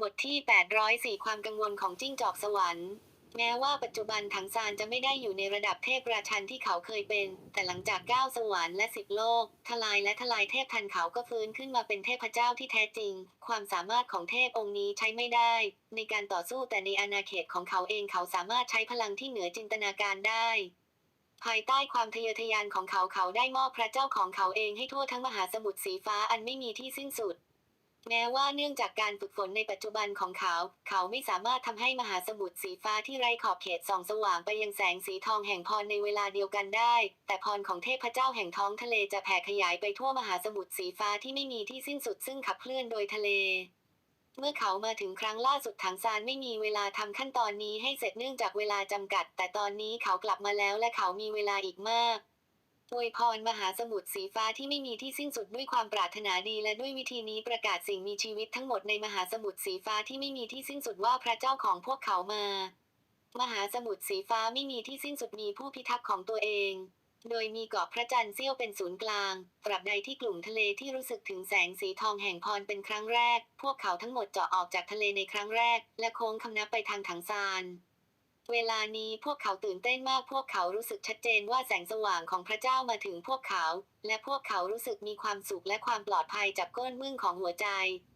บทที่ 804 ความกังวลของจิ้งจอกสวรรค์ แม้ว่าปัจจุบันถังซานจะไม่ได้อยู่ในระดับเทพราชันที่เขาเคยเป็น แต่หลังจากก้าวสวรรค์และสิบโลก ทลายและทลายเทพทันเขาก็ฟื้นขึ้นมาเป็นเทพเจ้าที่แท้จริง ความสามารถของเทพองค์นี้ใช้ไม่ได้ ในการต่อสู้แต่ในอาณาเขตของเขาเองเขาสามารถใช้พลังที่เหนือจินตนาการได้ภายใต้ความทะเยอทะยานของเขาเขาได้มอบพระเจ้าของเขาเองให้ทั่วทั้งมหาสมุทรสีฟ้าอันไม่มีที่สิ้นสุด แม้ว่าเนื่องจากการฝึกฝนในปัจจุบันของเขา เขาไม่สามารถทำให้มหาสมุทรสีฟ้าที่ไร้ขอบเขตส่องสว่างไปยังแสงสีทองแห่งพรในเวลาเดียวกันได้ แต่พรของเทพเจ้าแห่งท้องทะเลจะแผ่ขยายไปทั่วมหาสมุทรสีฟ้าที่ไม่มีที่สิ้นสุดซึ่งขับเคลื่อนโดยทะเล เมื่อเขามาถึงครั้งล่าสุดถังซานไม่มีเวลาทำขั้นตอนนี้ให้เสร็จเนื่องจากเวลาจำกัด แต่ตอนนี้เขากลับมาแล้วและเขามีเวลาอีกมาก อวยพรมหาสมุทรสีฟ้าที่ไม่มีที่สิ้นสุดด้วยความปรารถนาดีและด้วยวิธีนี้ประกาศสิ่งมีชีวิตทั้งหมดในมหาสมุทรสีฟ้าที่ไม่มีที่สิ้นสุดว่าพระเจ้าของพวกเขามา มหาสมุทรสีฟ้าไม่มีที่สิ้นสุดมีผู้พิทักษ์ของตัวเอง โดยมีเกาะพระจันทร์เสี้ยวเป็นศูนย์กลาง ตราบใดที่กลุ่มทะเลที่รู้สึกถึงแสงสีทองแห่งพรเป็นครั้งแรก พวกเขาทั้งหมดเจาะออกจากทะเลในครั้งแรก และโค้งคำนับไปทางถังซาน เวลานี้พวกเขาตื่นเต้นมากพวกเขารู้สึกชัดเจนว่าแสงสว่างของพระเจ้ามาถึงพวกเขา และพวกเขารู้สึกมีความสุขและความปลอดภัยจากก้นมึ่งของหัวใจ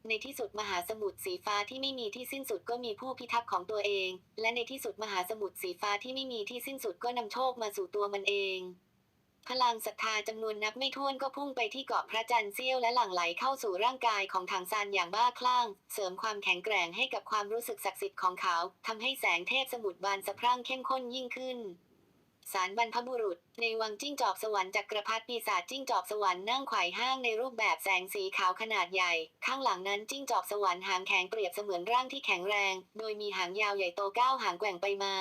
ในที่สุดมหาสมุทรสีฟ้าที่ไม่มีที่สิ้นสุดก็มีผู้พิทักษ์ของตัวเอง และในที่สุดมหาสมุทรสีฟ้าที่ไม่มีที่สิ้นสุดก็นำโชคมาสู่ตัวมันเอง พลังศรัทธาจำนวนนับไม่ถ้วนก็พุ่งไปที่เกาะพระจันทร์เสี้ยวและหลั่งไหลเข้าสู่ร่างกายของถังซานอย่างบ้าคลั่ง เสริมความแข็งแกร่งให้กับความรู้สึกศักดิ์สิทธิ์ของเขาทำให้แสงเทพสมุทรบานสะพรั่งเข้มข้นยิ่งขึ้น สารบรรพบุรุษ ในวังจิ้งจอกสวรรค์จักรพรรดิปีศาจจิ้งจอกสวรรค์นั่งไขว่ห้างในรูปแบบแสงสีขาวขนาดใหญ่ ข้างหลังนั้นจิ้งจอกสวรรค์หางแข็งเปรียบเสมือนร่างที่แข็งแรง โดยมีหางยาวใหญ่โตก้าวหางแกว่งไปมา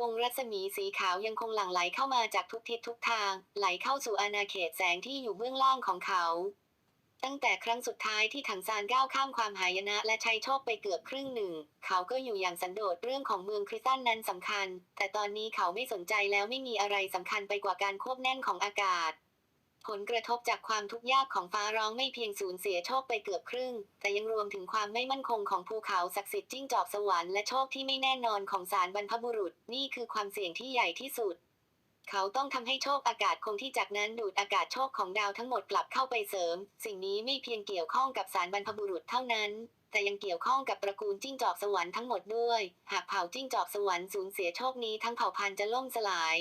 วงรัศมีสีขาวยังคงหลั่งไหลเข้ามาจากทุกทิศทุกทาง ไหลเข้าสู่อาณาเขตแสงที่อยู่เบื้องล่างของเขา ตั้งแต่ครั้งสุดท้ายที่ถังซานก้าวข้ามความหายนะและใช้โชคไปเกือบครึ่งหนึ่ง เขาก็อยู่อย่างสันโดษเรื่องของเมืองคริสตันนั้นสำคัญ แต่ตอนนี้เขาไม่สนใจแล้วไม่มีอะไรสำคัญไปกว่าการควบแน่นของอากาศ ผลกระทบจากความทุกข์ยากของฟ้าร้องไม่เพียงสูญเสียโชคไปเกือบครึ่ง แต่ยังรวมถึงความไม่มั่นคงของภูเขาศักดิ์สิทธิ์จิ้งจอกสวรรค์และโชคที่ไม่แน่นอนของสารบรรพบุรุษ นี่คือความเสี่ยงที่ใหญ่ที่สุด เขาต้องทำให้โชคอากาศคงที่จากนั้นดูดอากาศโชคของดาวทั้งหมดกลับเข้าไปเสริม สิ่งนี้ไม่เพียงเกี่ยวข้องกับสารบรรพบุรุษเท่านั้นแต่ยังเกี่ยวข้องกับตระกูลจิ้งจอกสวรรค์ทั้งหมดด้วย หากเผ่าจิ้งจอกสวรรค์สูญเสียโชคนี้ทั้งเผ่าพันธุ์จะล่มสลาย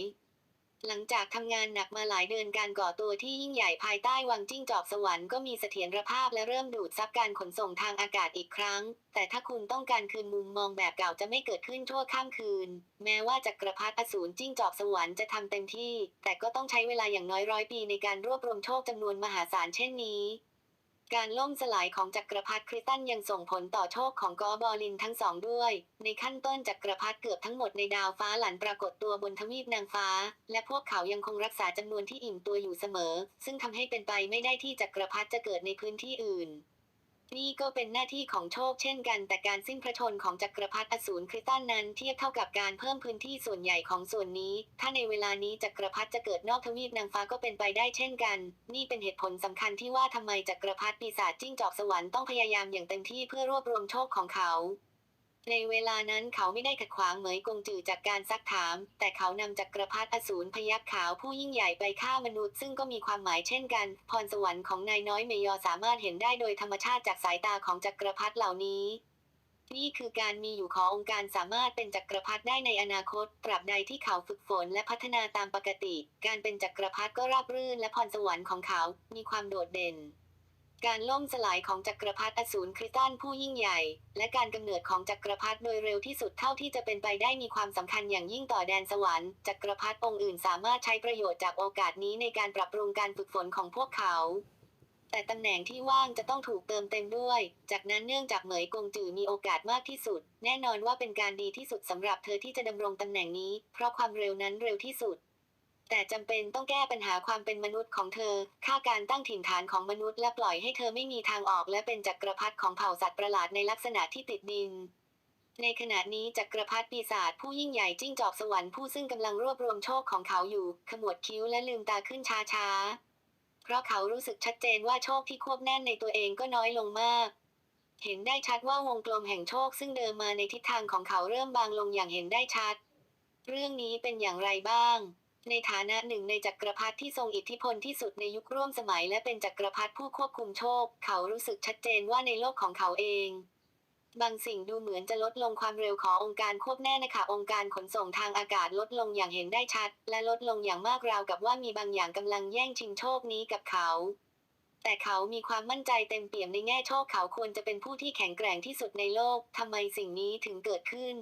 หลังจากทำงานหนักมาหลายเดือนการก่อตัวที่ยิ่งใหญ่ภายใต้วังจิ้งจอกสวรรค์ก็มีเสถียรภาพและเริ่มดูดซับการขนส่งทางอากาศอีกครั้ง แต่ถ้าคุณต้องการคืนมุมมองแบบเก่าจะไม่เกิดขึ้นทั่วข้ามคืน แม้ว่าจักรพรรดิอสูรจิ้งจอกสวรรค์จะทำเต็มที่ แต่ก็ต้องใช้เวลาอย่างน้อยร้อยปีในการรวบรวมโชคจำนวนมหาศาลเช่นนี้ การล่มสลายของจักรพรรดิคริสตันยังส่งผลต่อโชคของกอบอลินทั้งสองด้วย ในขั้นต้นจักรพรรดิเกือบทั้งหมดในดาวฟ้าหลันปรากฏตัวบนทวีปนางฟ้า และพวกเขายังคงรักษาจำนวนที่อิ่มตัวอยู่เสมอ ซึ่งทำให้เป็นไปไม่ได้ที่จักรพรรดิจะเกิดในพื้นที่อื่น นี่ก็เป็นหน้าที่ของโชคเช่นกันแต่การสิ้นพระชนของจักรพรรดิอสูรคริสตันนั้นเทียบเท่ากับการเพิ่มพื้นที่ส่วนใหญ่ของส่วนนี้ ถ้าในเวลานี้จักรพรรดิจะเกิดนอกทวีปนางฟ้าก็เป็นไปได้เช่นกัน นี่เป็นเหตุผลสำคัญที่ว่าทำไมจักรพรรดิปีศาจจิ้งจอกสวรรค์ต้องพยายามอย่างเต็มที่เพื่อรวบรวมโชคของเขา ในเวลานั้นเขาไม่ได้ขัดขวางเหมยกงจือจากการซักถาม แต่เขานำจักรพรรดิอสูรพยักขาวผู้ยิ่งใหญ่ไปฆ่ามนุษย์ ซึ่งก็มีความหมายเช่นกัน พรสวรรค์ของนายน้อยเมยอสามารถเห็นได้โดยธรรมชาติจากสายตาของจักรพรรดิเหล่านี้ นี่คือการมีอยู่ขององค์การสามารถเป็นจักรพรรดิได้ในอนาคต ตราบใดที่เขาฝึกฝนและพัฒนาตามปกติ การเป็นจักรพรรดิก็ราบรื่น และพรสวรรค์ของเขา มีความโดดเด่น การล่มสลายของจักรพรรดิอสูรคริสตันผู้ยิ่งใหญ่ และการกำเนิดของจักรพรรดิโดยเร็วที่สุดเท่าที่จะเป็นไปได้มีความสำคัญอย่างยิ่งต่อแดนสวรรค์จักรพรรดิองค์อื่นสามารถใช้ประโยชน์จากโอกาสนี้ในการปรับปรุงการฝึกฝนของพวกเขาแต่ตำแหน่งที่ว่างจะต้องถูกเติมเต็มด้วย จากนั้นเนื่องจากเหมยกงจือมีโอกาสมากที่สุด แน่นอนว่าเป็นการดีที่สุดสำหรับเธอที่จะดำรงตำแหน่งนี้ เพราะความเร็วนั้นเร็วที่สุด แต่จำเป็นต้องแก้ปัญหาความเป็นมนุษย์ของเธอ ค่าการตั้งถิ่นฐานของมนุษย์และปล่อยให้เธอไม่มีทางออกและเป็นจักรพรรดิของเผ่าสัตว์ประหลาดในลักษณะที่ติดดินในขณะนี้จักรพรรดิปีศาจผู้ยิ่งใหญ่จิ้งจอกสวรรค์ผู้ซึ่งกำลังรวบรวมโชคของเขาอยู่ ขมวดคิ้วและลืมตาขึ้นช้าๆ เพราะเขารู้สึกชัดเจนว่าโชคที่ควบแน่นในตัวเองก็น้อยลงมาก เห็นได้ชัดว่าวงกลมแห่งโชคซึ่งเดิมมาในทิศทางของเขาเริ่มบางลงอย่างเห็นได้ชัด เรื่องนี้เป็นอย่างไรบ้าง ในฐานะหนึ่งในจักรพรรดิที่ทรงอิทธิพลที่สุดในยุคร่วมสมัยและเป็นจักรพรรดิผู้ควบคุมโชค เขารู้สึกชัดเจนว่าในโลกของเขาเองบางสิ่งดูเหมือนจะลดลงความเร็วขององค์การควบแน่นะคะองค์การขนส่งทางอากาศลดลงอย่างเห็นได้ชัด และลดลงอย่างมากราวกับว่ามีบางอย่างกำลังแย่งชิงโชคนี้กับเขา แต่เขามีความมั่นใจเต็มเปี่ยมในแง่โชคเขาควรจะเป็นผู้ที่แข็งแกร่งที่สุดในโลกทำไมสิ่งนี้ถึงเกิดขึ้น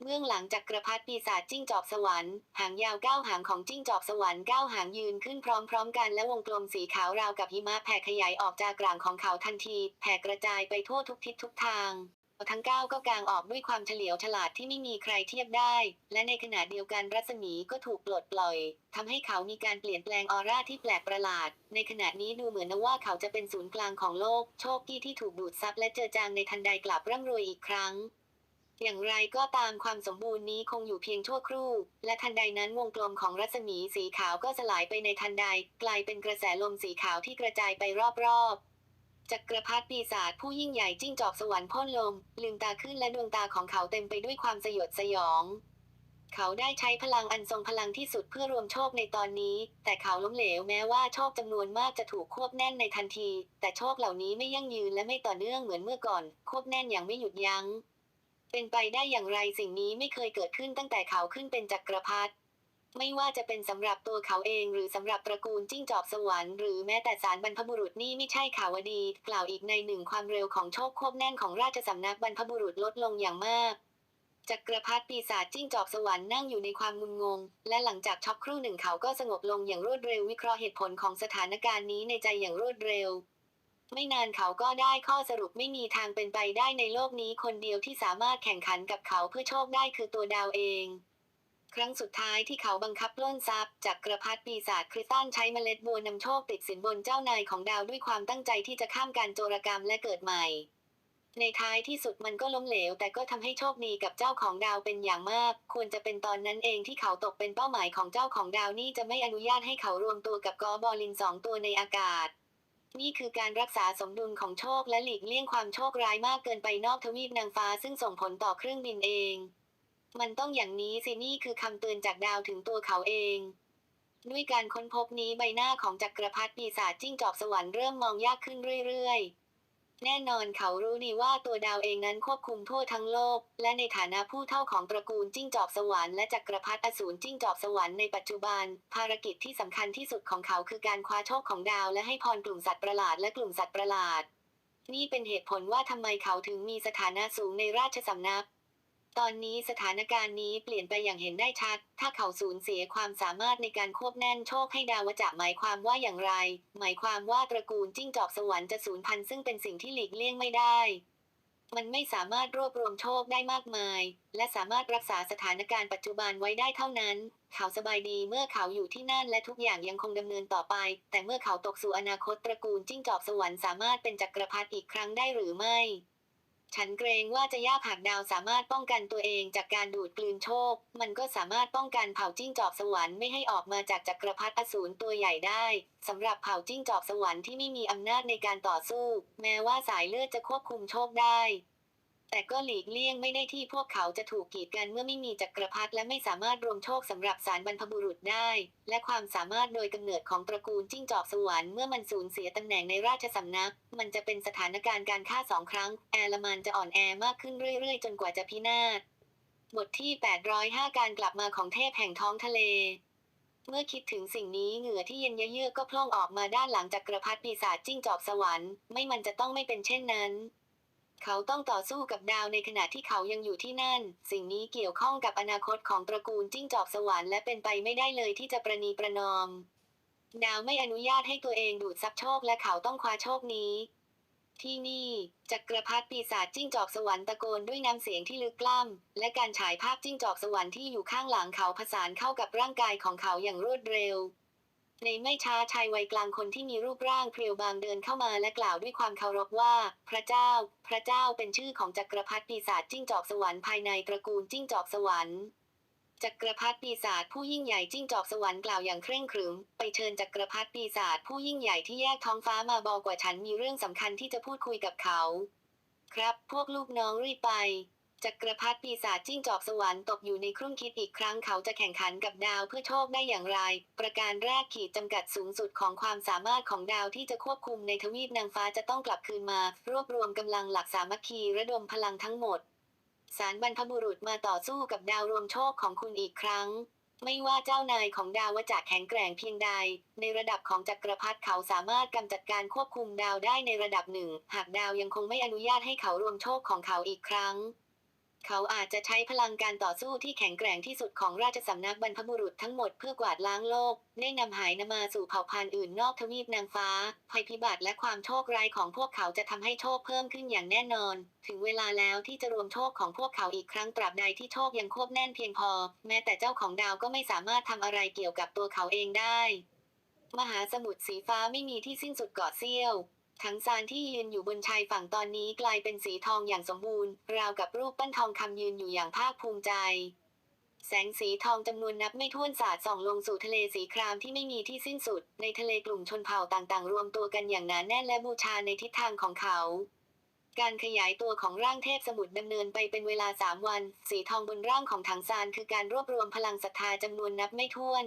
เบื้องหลังจากกระพัดปีศาจจิ้งจอกสวรรค์หางยาวเก้าหางของจิ้งจอกสวรรค์เก้าหางยืนขึ้นพร้อมๆกันและวงกลมสีขาวราวกับหิมะแผ่ขยายออกจากกลางของเขาทันที แผ่กระจายไปทั่วทุกทิศทุกทางทั้งเก้าก็กางออกด้วยความเฉลียวฉลาดที่ไม่มีใครเทียบได้ และในขณะเดียวกันรัศมีก็ถูกปลดปล่อยทำให้เขามีการเปลี่ยนแปลงออร่าที่แปลกประหลาด ในขณะนี้ดูเหมือนว่าเขาจะเป็นศูนย์กลางของโลก โชคดีที่ถูกดูดซับและเจอจางในทันใดกลับร่ำรวยอีกครั้ง อย่างไรก็ตามความสมบูรณ์นี้คงอยู่เพียงชั่วครู่ และทันใดนั้นวงกลมของรัศมีสีขาวก็สลายไปในทันใด กลายเป็นกระแสลมสีขาวที่กระจายไปรอบๆจักรพรรดิปีศาจผู้ยิ่งใหญ่จิ้งจอกสวรรค์พ่นลม ลืมตาขึ้นและดวงตาของเขาเต็มไปด้วยความสยดสยอง เขาได้ใช้พลังอันทรงพลังที่สุดเพื่อรวมโชคในตอนนี้ แต่เขาล้มเหลวแม้ว่าโชคจำนวนมากจะถูกควบแน่นในทันที แต่โชคเหล่านี้ไม่ยั่งยืนและไม่ต่อเนื่องเหมือนเมื่อก่อน ควบแน่นอย่างไม่หยุดยัง้ง เป็นไปได้อย่างไรสิ่งนี้ไม่เคยเกิดขึ้นตั้งแต่เขาขึ้นเป็นจักรพรรดิไม่ว่าจะเป็นสำหรับตัวเขาเองหรือสำหรับตระกูลจิ้งจอกสวรรค์หรือแม้แต่สารบรรพบุรุษนี่ไม่ใช่ข่าวดี กล่าวอีกในหนึ่งความเร็วของโชคควบแน่นของราชสำนักบรรพบุรุษลดลงอย่างมากจักรพรรดิปีศาจจิ้งจอกสวรรค์นั่งอยู่ในความงุนงง และหลังจากช็อกครู่หนึ่งเขาก็สงบลงอย่างรวดเร็ววิเคราะห์เหตุผลของสถานการณ์นี้ในใจอย่างรวดเร็ว ไม่นานเขาก็ได้ข้อสรุปไม่มีทางเป็นไปได้ในโลกนี้คนเดียวที่สามารถแข่งขันกับเขาเพื่อโชคได้คือตัวดาวเอง ครั้งสุดท้ายที่เขาบังคับล้นทรัพย์จากกระพัดปีศาจคริสตันใช้เมล็ดบัวนำโชคติดสินบนเจ้านายของดาวด้วยความตั้งใจที่จะข้ามการโจรกรรมและเกิดใหม่ ในท้ายที่สุดมันก็ล้มเหลว แต่ก็ทำให้โชคดีกับเจ้าของดาวเป็นอย่างมาก ควรจะเป็นตอนนั้นเองที่เขาตกเป็นเป้าหมายของเจ้าของดาวนี่จะไม่อนุญาตให้เขารวมตัวกับกอบอลินสองตัวในอากาศ นี่คือการรักษาสมดุลของโชคและหลีกเลี่ยงความโชคร้ายมากเกินไปนอกทวีปนางฟ้าซึ่งส่งผลต่อเครื่องบินเอง มันต้องอย่างนี้สินี่คือคำเตือนจากดาวถึงตัวเขาเอง ด้วยการค้นพบนี้ใบหน้าของจักรพรรดิปีศาจจิ้งจอกสวรรค์เริ่มมองยากขึ้นเรื่อยๆ แน่นอนเขารู้นี่ว่าตัวดาวเองนั้นควบคุมทั่วทั้งโลก และในฐานะผู้เท่าของตระกูลจิ้งจอกสวรรค์และจักรพรรดิอสูรจิ้งจอกสวรรค์ในปัจจุบัน ภารกิจที่สำคัญที่สุดของเขาคือการคว้าโชคของดาวและให้พรกลุ่มสัตว์ประหลาดและกลุ่มสัตว์ประหลาดนี่เป็นเหตุผลว่าทำไมเขาถึงมีสถานะสูงในราชสำนัก ตอนนี้สถานการณ์นี้เปลี่ยนไปอย่างเห็นได้ชัด ถ้าเขาสูญเสียความสามารถในการควบแน่นโชคให้ดาวจะหมายความว่าอย่างไร หมายความว่าตระกูลจิ้งจอกสวรรค์จะสูญพันธุ์ซึ่งเป็นสิ่งที่หลีกเลี่ยงไม่ได้ มันไม่สามารถรวบรวมโชคได้มากมาย และสามารถรักษาสถานการณ์ปัจจุบันไว้ได้เท่านั้น เขาสบายดีเมื่อเขาอยู่ที่นั่นและทุกอย่างยังคงดำเนินต่อไป แต่เมื่อเขาตกสู่อนาคตตระกูลจิ้งจอกสวรรค์สามารถเป็นจักรพรรดิอีกครั้งได้หรือไม่ ฉันเกรงว่าจะยากหากดาวสามารถป้องกันตัวเองจากการดูดกลืนโชค มันก็สามารถป้องกันเผ่าจิ้งจอกสวรรค์ไม่ให้ออกมาจากจักรพรรดิอสูรตัวใหญ่ได้สำหรับเผ่าจิ้งจอกสวรรค์ที่ไม่มีอำนาจในการต่อสู้ แม้ว่าสายเลือดจะควบคุมโชคได้ แต่ก็หลีกเลี่ยงไม่ได้ที่พวกเขาจะถูกกีดกันเมื่อไม่มีจักรพรรดิและไม่สามารถรวมโชคสำหรับสารบรรพบุรุษได้ และความสามารถโดยกำเนิดของตระกูลจิ้งจอกสวรรค์เมื่อมันสูญเสียตำแหน่งในราชสำนัก มันจะเป็นสถานการณ์การฆ่าสองครั้ง แอลมันจะอ่อนแอมากขึ้นเรื่อยๆ จนกว่าจะพินาศบทที่ 805 การกลับมาของเทพแห่งท้องทะเล เมื่อคิดถึงสิ่งนี้เหงื่อที่เย็นเยือกก็พล่องออกมาด้านหลังจากกระพัดปีศาจจิ้งจอกสวรรค์ ไม่มันจะต้องไม่เป็นเช่นนั้น เขาต้องต่อสู้กับดาวในขณะที่เขายังอยู่ที่นั่น สิ่งนี้เกี่ยวข้องกับอนาคตของตระกูลจิ้งจอกสวรรค์และเป็นไปไม่ได้เลยที่จะประนีประนอม ดาวไม่อนุญาตให้ตัวเองดูดซับโชคและเขาต้องคว้าโชคนี้ ที่นี่จักรพรรดิปีศาจจิ้งจอกสวรรค์ตะโกนด้วยน้ำเสียงที่ลึกกล้ำและการฉายภาพจิ้งจอกสวรรค์ที่อยู่ข้างหลังเขาผสานเข้ากับร่างกายของเขาอย่างรวดเร็ว ในไม่ช้าชายวัยกลางคนที่มีรูปร่างเพรียวบางเดินเข้ามาและกล่าวด้วยความเคารพว่า พระเจ้า พระเจ้าเป็นชื่อของจักรพรรดิปีศาจจิ้งจอกสวรรค์ภายในตระกูลจิ้งจอกสวรรค์จักรพรรดิปีศาจผู้ยิ่งใหญ่จิ้งจอกสวรรค์กล่าวอย่างเคร่งครึม ไปเชิญจักรพรรดิปีศาจผู้ยิ่งใหญ่ที่แยกท้องฟ้ามาบอกว่าฉันมีเรื่องสำคัญที่จะพูดคุยกับเขา ครับ พวกลูกน้องรีบไป จักรพรรดิปีศาจจิ้งจอกสวรรค์ตกอยู่ในครุ่งคิดอีกครั้งเขาจะแข่งขันกับดาวเพื่อโชคได้อย่างไร ประการแรกขีดจำกัดสูงสุดของความสามารถของดาวที่จะควบคุมในทวีปนางฟ้าจะต้องกลับคืนมา รวบรวมกำลังหลักสามัคคีระดมพลังทั้งหมด สารบรรพบุรุษมาต่อสู้กับดาวรวมโชคของคุณอีกครั้งไม่ว่าเจ้านายของดาวจะแข็งแกร่งเพียงใด ในระดับของจักรพรรดิเขาสามารถกำจัดการควบคุมดาวได้ในระดับหนึ่ง หากดาวยังคงไม่อนุญาตให้เขารวมโชคของเขาอีกครั้ง เขาอาจจะใช้พลังการต่อสู้ที่แข็งแกร่งที่สุดของราชสำนักบรรพบุรุษทั้งหมดเพื่อกวาดล้างโลก ได้นำหายนมาสู่เผ่าพันธุ์อื่นนอกทวีปนางฟ้า ภัยพิบัติและความโชคร้ายของพวกเขาจะทำให้โชคเพิ่มขึ้นอย่างแน่นอน ถึงเวลาแล้วที่จะรวมโชคของพวกเขาอีกครั้งตราบใดที่โชคยังควบแน่นเพียงพอ แม้แต่เจ้าของดาวก็ไม่สามารถทำอะไรเกี่ยวกับตัวเขาเองได้ มหาสมุทรสีฟ้าไม่มีที่สิ้นสุดเกาะเสี้ยว ทั้งซานที่ยืนอยู่บนชายฝั่งตอนนี้กลายเป็นสีทองอย่างสมบูรณ์ ราวกับรูปปั้นทองคำยืนอยู่อย่างภาคภูมิใจ แสงสีทองจำนวนนับไม่ถ้วนสาดส่องลงสู่ทะเลสีครามที่ไม่มีที่สิ้นสุด ในทะเลกลุ่มชนเผ่าต่างๆ รวมตัวกันอย่างหนาแน่นและบูชาในทิศทางของเขาการขยายตัวของร่างเทพสมุทรดำเนินไปเป็นเวลาสามวัน สีทองบนร่างของถังซานคือการรวบรวมพลังศรัทธาจำนวนนับไม่ถ้วน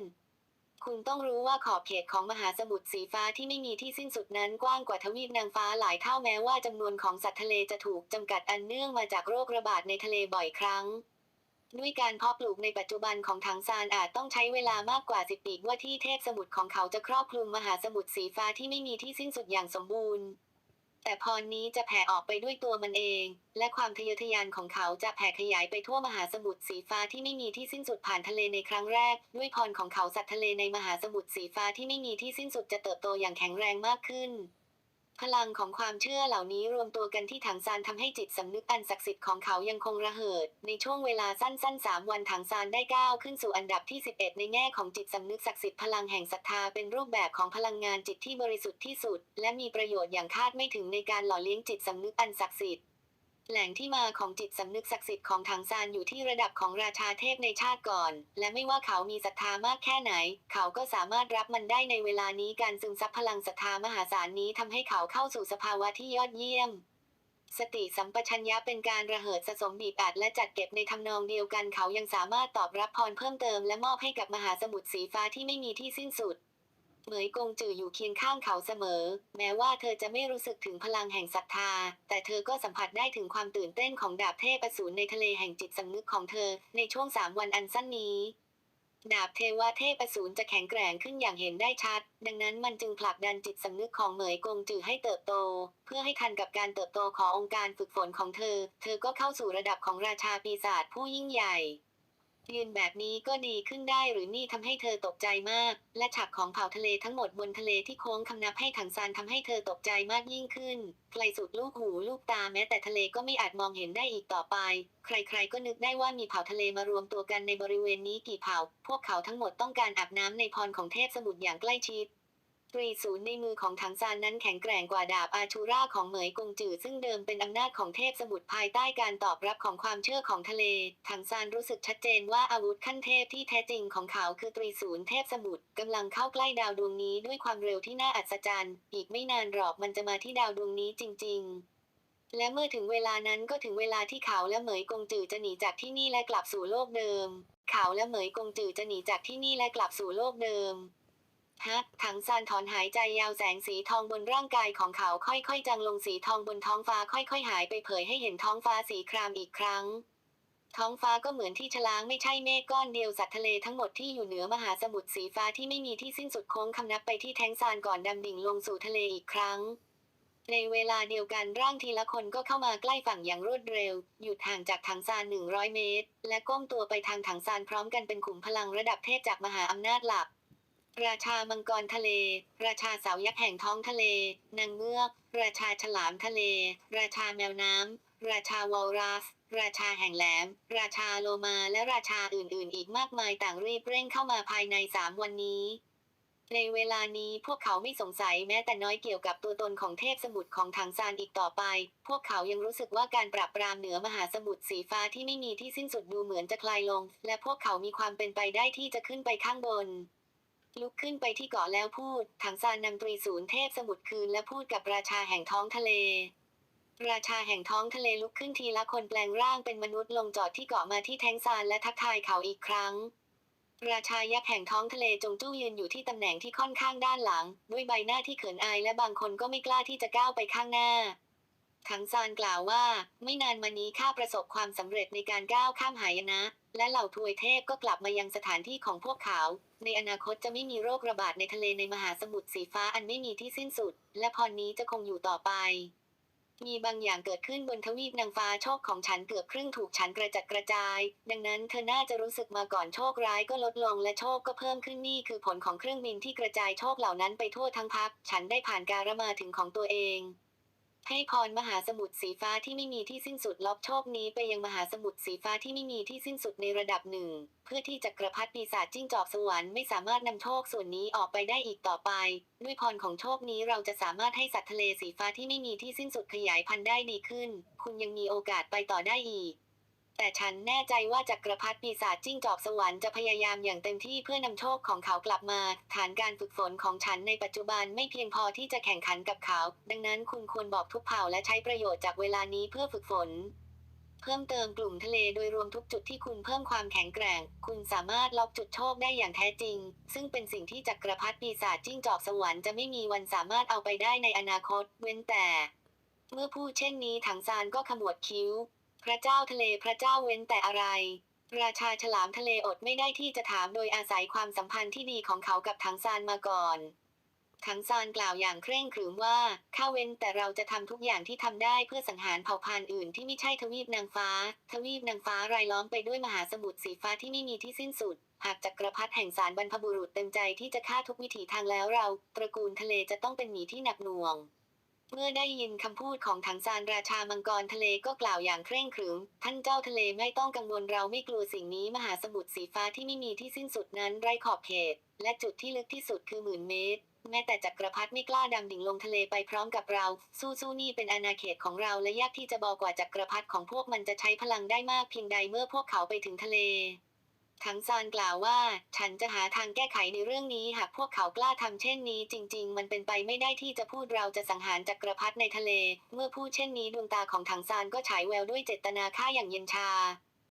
คุณต้องรู้ว่าขอบเขตของมหาสมุทรสีฟ้าที่ไม่มีที่สิ้นสุดนั้นกว้างกว่าทวีปนางฟ้าหลายเท่าแม้ว่าจำนวนของสัตว์ทะเลจะถูกจำกัดอันเนื่องมาจากโรคระบาดในทะเลบ่อยครั้ง ด้วยการเพาะปลูกในปัจจุบันของถังซานอาจต้องใช้เวลามากกว่าสิบปีว่าที่เทพสมุทรของเขาจะครอบคลุมมหาสมุทรสีฟ้าที่ไม่มีที่สิ้นสุดอย่างสมบูรณ์ แต่พรนี้จะแผ่ออกไปด้วยตัวมันเอง และความทะเยอทะยานของเขาจะแผ่ขยายไปทั่วมหาสมุทรสีฟ้าที่ไม่มีที่สิ้นสุดผ่านทะเลในครั้งแรก ด้วยพรของเขาสัตว์ทะเลในมหาสมุทรสีฟ้าที่ไม่มีที่สิ้นสุดจะเติบโตอย่างแข็งแรงมากขึ้น พลังของความเชื่อเหล่านี้รวมตัวกันที่ถังซานทำให้จิตสำนึกอันศักดิ์สิทธิ์ของเขายังคงระเหิด ในช่วงเวลาสั้นๆ 3 วันถังซานได้ก้าวขึ้นสู่อันดับที่ 11 ในแง่ของจิตสำนึกศักดิ์สิทธิ์พลังแห่งศรัทธาเป็นรูปแบบของพลังงานจิตที่บริสุทธิ์ที่สุด และมีประโยชน์อย่างคาดไม่ถึงในการหล่อเลี้ยงจิตสำนึกอันศักดิ์สิทธิ์ แหล่งที่มาของจิตสำนึกศักดิ์สิทธิ์ของถังซานอยู่ที่ระดับของราชาเทพในชาติก่อน และไม่ว่าเขามีศรัทธามากแค่ไหน เขาก็สามารถรับมันได้ในเวลานี้การซึมซับพลังศรัทธามหาศาลนี้ทำให้เขาเข้าสู่สภาวะที่ยอดเยี่ยม สติสัมปชัญญะเป็นการระเหิดสะสมบีบอัดและจัดเก็บในทำนองเดียวกัน เขายังสามารถตอบรับพรเพิ่มเติมและมอบให้กับมหาสมุทรสีฟ้าที่ไม่มีที่สิ้นสุด เหมยกงจืออยู่เคียงข้างเขาเสมอ แม้ว่าเธอจะไม่รู้สึกถึงพลังแห่งศรัทธา แต่เธอก็สัมผัสได้ถึงความตื่นเต้นของดาบเทพอสูรในทะเลแห่งจิตสำนึกของเธอ ในช่วงสามวันอันสั้นนี้ ดาบเทวเทพอสูรจะแข็งแกร่งขึ้นอย่างเห็นได้ชัด ดังนั้นมันจึงผลักดันจิตสำนึกของเหมยกงจือให้เติบโต เพื่อให้ทันกับการเติบโตขององค์การฝึกฝนของเธอ เธอก็เข้าสู่ระดับของราชาปีศาจผู้ยิ่งใหญ่ ยืนแบบนี้ก็ดีขึ้นได้หรือนี่ทำให้เธอตกใจมาก และฉากของเผ่าทะเลทั้งหมดบนทะเลที่โค้งคำนับให้ถังซานทำให้เธอตกใจมากยิ่งขึ้นไกลสุดลูกหูลูกตาแม้แต่ทะเลก็ไม่อาจมองเห็นได้อีกต่อไป ใครๆก็นึกได้ว่ามีเผ่าทะเลมารวมตัวกันในบริเวณนี้กี่เผ่าพวกเขาทั้งหมดต้องการอาบน้ำในพรของเทพสมุทรอย่างใกล้ชิด ตรีศูนย์ในมือของถังซานนั้นแข็งแกร่งกว่าดาบอาชูราของเหมยกงจือซึ่งเดิมเป็นอำนาจของเทพสมุทรภายใต้การตอบรับของความเชื่อของทะเล ถังซานรู้สึกชัดเจนว่าอาวุธขั้นเทพที่แท้จริงของเขาคือตรีศูนย์เทพสมุทรกำลังเข้าใกล้ดาวดวงนี้ด้วยความเร็วที่น่าอัศจรรย์ อีกไม่นานหรอกมันจะมาที่ดาวดวงนี้จริง ๆและเมื่อถึงเวลานั้นก็ถึงเวลาที่เขาและเหมยกงจือจะหนีจากที่นี่และกลับสู่โลกเดิม เขาและเหมยกงจือจะหนีจากที่นี่และกลับสู่โลกเดิม ฮะถังซานถอนหายใจยาวแสงสีทองบนร่างกายของเขาค่อยๆ จางลงสีทองบนท้องฟ้าค่อยๆ หายไปเผยให้เห็นท้องฟ้าสีครามอีกครั้ง ท้องฟ้าก็เหมือนที่ฉลางไม่ใช่เมฆก้อนเดียวสัตว์ทะเลทั้งหมดที่อยู่เหนือมหาสมุทรสีฟ้าที่ไม่มีที่สิ้นสุดโค้งคำนับไปที่แทงซานก่อนดำดิ่งลงสู่ทะเลอีกครั้ง ในเวลาเดียวกันร่างทีละคนก็เข้ามาใกล้ฝั่งอย่างรวดเร็ว หยุดห่างจากถังซาน100 เมตร และก้มตัวไปทางถังซานพร้อมกันเป็นขุมพลังระดับเทพจากมหาอำนาจหลัก ราชามังกรทะเล ราชาเสายักษ์แห่งท้องทะเล นางเงือก ราชาฉลามทะเล ราชาแมวน้ำ ราชาวอลรัส ราชาแห่งแหลม ราชาโลมาและราชาอื่นๆ อีกมากมายต่างรีบเร่งเข้ามาภายในสามวันนี้ ในเวลานี้พวกเขาไม่สงสัยแม้แต่น้อยเกี่ยวกับตัวตนของเทพสมุทรของทางซานอีกต่อไป พวกเขายังรู้สึกว่าการปราบปรามเหนือมหาสมุทรสีฟ้าที่ไม่มีที่สิ้นสุดดูเหมือนจะคลายลง และพวกเขามีความเป็นไปได้ที่จะขึ้นไปข้างบน ลุกขึ้นไปที่เกาะแล้วพูด ถังซานนำตรีศูนย์เทพสมุทรคืนและพูดกับราชาแห่งท้องทะเล ราชาแห่งท้องทะเลลุกขึ้นทีละคนแปลงร่างเป็นมนุษย์ลงจอดที่เกาะมาที่แทงซานและทักทายเขาอีกครั้ง ราชายักษ์แห่งท้องทะเลจงจู้ยืนอยู่ที่ตำแหน่งที่ค่อนข้างด้านหลัง ด้วยใบหน้าที่เขินอายและบางคนก็ไม่กล้าที่จะก้าวไปข้างหน้าถังซานกล่าวว่า ไม่นานมานี้ข้าประสบความสำเร็จในการก้าวข้ามหายนะ และเหล่าทวยเทพก็กลับมายังสถานที่ของพวกเขา ในอนาคตจะไม่มีโรคระบาดในทะเลในมหาสมุทรสีฟ้าอันไม่มีที่สิ้นสุด และพรนี้จะคงอยู่ต่อไป มีบางอย่างเกิดขึ้นบนทวีปนางฟ้าโชคของฉันเกือบครึ่งถูกฉันกระจัดกระจาย ดังนั้นเธอน่าจะรู้สึกมาก่อนโชคร้ายก็ลดลงและโชคก็เพิ่มขึ้นนี่คือผลของเครื่องบินที่กระจายโชคเหล่านั้นไปทั่วทั้งพัก ฉันได้ผ่านการมาถึงของตัวเอง ให้พรมหาสมุทรสีฟ้าที่ไม่มีที่สิ้นสุดล็อกโชคนี้ไปยังมหาสมุทรสีฟ้าที่ไม่มีที่สิ้นสุดในระดับหนึ่ง เพื่อที่จักรพรรดิปีศาจจิ้งจอกสวรรค์ไม่สามารถนำโชคส่วนนี้ออกไปได้อีกต่อไป ด้วยพรของโชคนี้เราจะสามารถให้สัตว์ทะเลสีฟ้าที่ไม่มีที่สิ้นสุดขยายพันธุ์ได้ดีขึ้น คุณยังมีโอกาสไปต่อได้อีก แต่ฉันแน่ใจว่าจักรพรรดิปีศาจจิ้งจอกสวรรค์จะพยายามอย่างเต็มที่เพื่อนำโชคของเขากลับมา ฐานการฝึกฝนของฉันในปัจจุบันไม่เพียงพอที่จะแข่งขันกับเขา ดังนั้นคุณควรบอกทุกเผ่าและใช้ประโยชน์จากเวลานี้เพื่อฝึกฝน เพิ่มเติมกลุ่มทะเลโดยรวมทุกจุดที่คุณเพิ่มความแข็งแกร่ง คุณสามารถล็อกจุดโชคได้อย่างแท้จริง ซึ่งเป็นสิ่งที่จักรพรรดิปีศาจจิ้งจอกสวรรค์จะไม่มีวันสามารถเอาไปได้ในอนาคต เว้นแต่ เมื่อพูดเช่นนี้ถังซานก็ขมวดคิ้ว พระเจ้าทะเลพระเจ้าเว้นแต่อะไร ราชาฉลามทะเลอดไม่ได้ที่จะถามโดยอาศัยความสัมพันธ์ที่ดีของเขากับถังซานมาก่อนถังซานกล่าวอย่างเคร่งขรึมว่า ข้าเว้นแต่เราจะทำทุกอย่างที่ทำได้เพื่อสังหารเผ่าพันธุ์อื่นที่ไม่ใช่ทวีปนางฟ้า ทวีปนางฟ้ารายล้อมไปด้วยมหาสมุทรสีฟ้าที่ไม่มีที่สิ้นสุด หากจักรพรรดิแห่งสารบรรพบุรุษเต็มใจที่จะฆ่าทุกวิถีทางแล้วเรา ตระกูลทะเลจะต้องเป็นหมีที่หนักหน่วง เมื่อได้ยินคำพูดของถังซานราชามังกรทะเลก็กล่าวอย่างเคร่งขรึม ท่านเจ้าทะเลไม่ต้องกังวลเราไม่กลัวสิ่งนี้มหาสมุทรสีฟ้าที่ไม่มีที่สิ้นสุดนั้นไร้ขอบเขต และจุดที่ลึกที่สุดคือหมื่นเมตร แม้แต่จักรพรรดิไม่กล้าดำดิ่งลงทะเลไปพร้อมกับเรา สู้สู้นี่เป็นอาณาเขตของเราและยากที่จะบอกว่าจักรพรรดิของพวกมันจะใช้พลังได้มากเพียงใดเมื่อพวกเขาไปถึงทะเล ถังซานกล่าวว่า ฉันจะหาทางแก้ไขในเรื่องนี้หากพวกเขากล้าทำเช่นนี้ จริง ๆ มันเป็นไปไม่ได้ที่จะพูดเราจะสังหารจักรพรรดิในทะเล เมื่อพูดเช่นนี้ดวงตาของถังซานก็ฉายแววด้วยเจตนาฆ่าอย่างเย็นชา